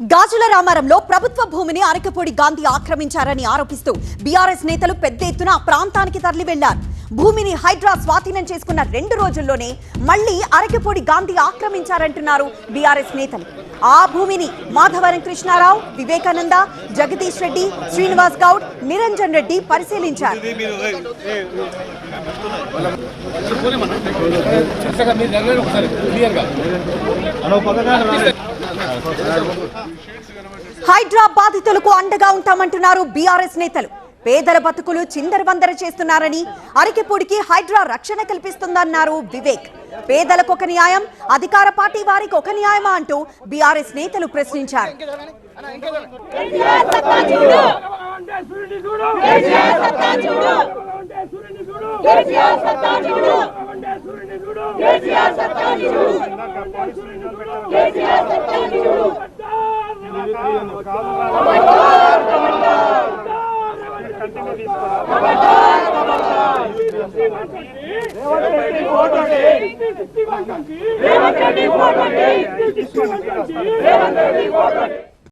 గాజుల రామారంలో ప్రభుత్వ భూమిని అరకపూడి గాంధీ ఆక్రమించారని ఆరోపిస్తూ బీఆర్ఎస్ నేతలు పెద్ద ఎత్తున ఆ ప్రాంతానికి తరలి వెళ్ళారు భూమిని హైడ్రా స్వాధీనం చేసుకున్న రెండు రోజుల్లోనే మళ్ళీ అరకపూడి గాంధీ ఆక్రమించారంటున్నారు బీఆర్ఎస్ నేతలు. ఆ భూమిని మాధవరం కృష్ణారావు వివేకానంద జగదీష్ రెడ్డి శ్రీనివాస్ గౌడ్ నిరంజన్ రెడ్డి పరిశీలించారు. హైడ్రా బాధితులకు అండగా ఉంటామంటున్నారు బీఆర్ఎస్ నేతలు. పేదల బతుకులు చిందరవందర చేస్తున్నారని అరికెపూడికి హైడ్రా రక్షణ కల్పిస్తుందన్నారు వివేక్. పేదలకు ఒక న్యాయం అధికార పార్టీ వారికి ఒక న్యాయమా అంటూ బీఆర్ఎస్ నేతలు ప్రశ్నించారు. రేవంత్ రెడ్డి ఓటండి రేవంత్ రెడ్డి ఓటండి రేవంత్ రెడ్డి ఓటండి